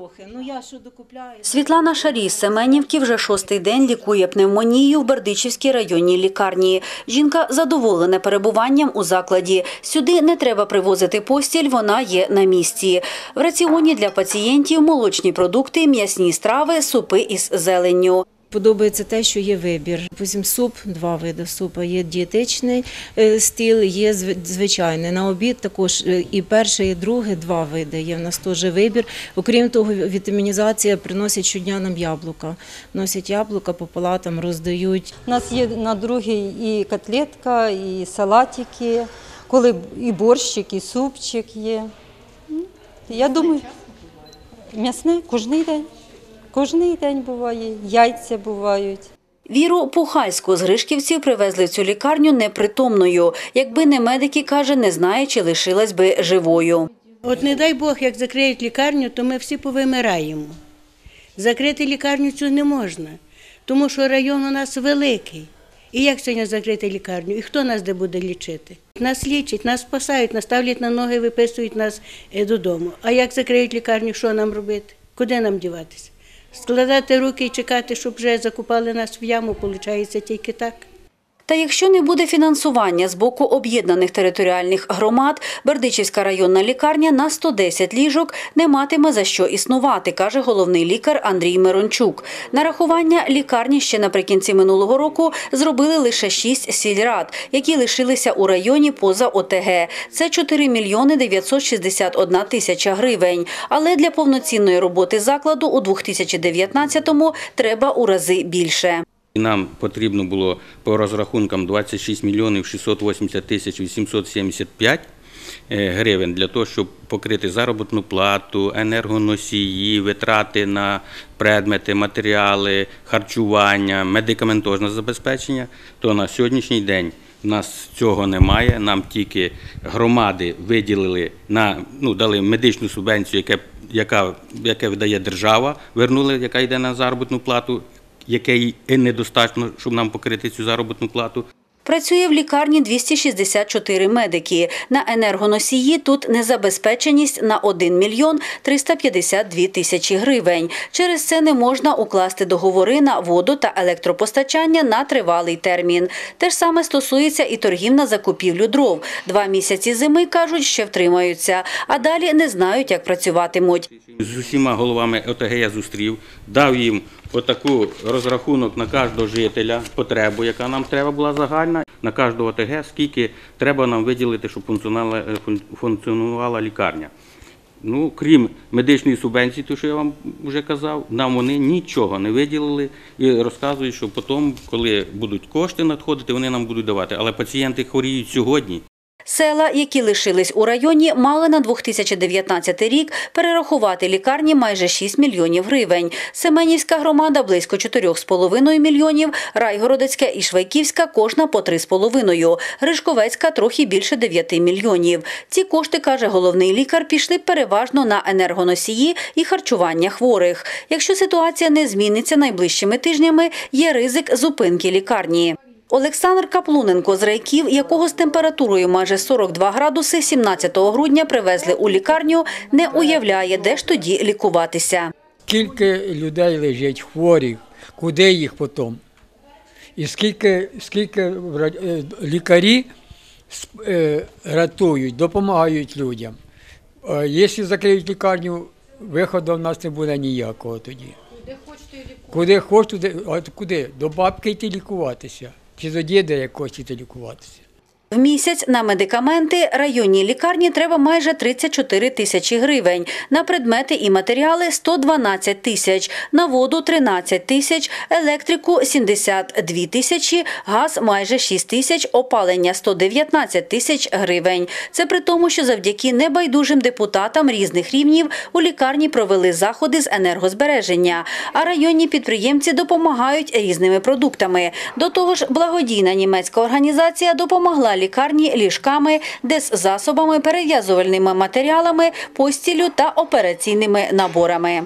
Ну? Світлана Шарій з Семенівки вже шостий день лікує пневмонію в Бердичівській районній лікарні. Жінка задоволена перебуванням у закладі. Сюди не треба привозити постіль, вона є на місці. В раціоні для пацієнтів молочні продукти, м'ясні страви, супи із зеленню. Подобається те, що є вибір. Потім суп, два види супу. Є дієтичний е, стіл, є зв- звичайний. На обід також е, і перше, і друге два види. Є в нас теж вибір. Окрім того, вітамінізація приносить щодня нам яблука. Носять яблука по палатам, роздають. У нас є на другий і котлетка, і салатики, коли і борщик, і супчик є. Я думаю, м'ясне кожен день. Кожний день буває, яйця бувають. Віру Пухальську з Гришківців привезли в цю лікарню непритомною. Якби не медики, каже, не знає, чи лишилась би живою. От не дай Бог, як закриють лікарню, то ми всі повимираємо. Закрити лікарню цю не можна, тому що район у нас великий. І як сьогодні закрити лікарню? І хто нас де буде лічити? Нас лічать, нас спасають, нас ставлять на ноги, виписують нас е, додому. А як закриють лікарню, що нам робити? Куди нам діватися? Складати руки і чекати, щоб вже закупали нас в яму, виходить тільки так. Та якщо не буде фінансування з боку об'єднаних територіальних громад, Бердичівська районна лікарня на 110 ліжок не матиме за що існувати, каже головний лікар Андрій Мирончук. Нарахування лікарні ще наприкінці минулого року зробили лише 6 сільрад, які лишилися у районі поза ОТГ. Це 4 мільйони 961 тисяча гривень. Але для повноцінної роботи закладу у 2019-му треба у рази більше. І Нам потрібно було по розрахункам 26 мільйонів 680 тисяч 875 е, гривень для того, щоб покрити заробітну плату, енергоносії, витрати на предмети, матеріали, харчування, медикаментозне забезпечення. То на сьогоднішній день у нас цього немає. Нам тільки громади виділили на ну дали медичну субвенцію, яке яка яке видає держава, вернули, яка йде на заробітну плату який недостатньо, щоб нам покрити цю заробітну плату. Працює в лікарні 264 медики. На енергоносії тут незабезпеченість на 1 мільйон 352 тисячі гривень. Через це не можна укласти договори на воду та електропостачання на тривалий термін. Те ж саме стосується і торгів на закупівлю дров. Два місяці зими, кажуть, ще втримаються, а далі не знають, як працюватимуть. З усіма головами ОТГ я зустрів, дав їм отаку розрахунок на кожного жителя, потребу, яка нам треба була загальна, на кожного ОТГ, скільки треба нам виділити, щоб функціонувала, функціонувала лікарня. Ну, крім медичної субвенції, то що я вам вже казав, нам вони нічого не виділили і розказують, що потім, коли будуть кошти надходити, вони нам будуть давати. Але пацієнти хворіють сьогодні. Села, які лишились у районі, мали на 2019 рік перерахувати лікарні майже 6 мільйонів гривень. Семенівська громада – близько 4,5 мільйонів, Райгородецька і Швайківська – кожна по 3,5, Гришковецька – трохи більше 9 мільйонів. Ці кошти, каже головний лікар, пішли переважно на енергоносії і харчування хворих. Якщо ситуація не зміниться найближчими тижнями, є ризик зупинки лікарні. Олександр Каплуненко з Райків, якого з температурою майже 42 градуси 17 грудня привезли у лікарню, не уявляє, де ж тоді лікуватися. Скільки людей лежить хворих, куди їх потім? І скільки, скільки е, лікарі е, рятують, допомагають людям. Якщо закриють лікарню, виходу в нас не буде ніякого тоді. Куди хочете, туди, а куди? До бабки йти лікуватися. Чи до діда якогось іти лікуватися. В місяць на медикаменти районній лікарні треба майже 34 тисячі гривень, на предмети і матеріали – 112 тисяч, на воду – 13 тисяч, електрику – 72 тисячі, газ – майже 6 тисяч, опалення – 119 тисяч гривень. Це при тому, що завдяки небайдужим депутатам різних рівнів у лікарні провели заходи з енергозбереження, а районні підприємці допомагають різними продуктами. До того ж, благодійна німецька організація допомогла лікарні ліжками, деззасобами, перев'язувальними матеріалами, постілю та операційними наборами.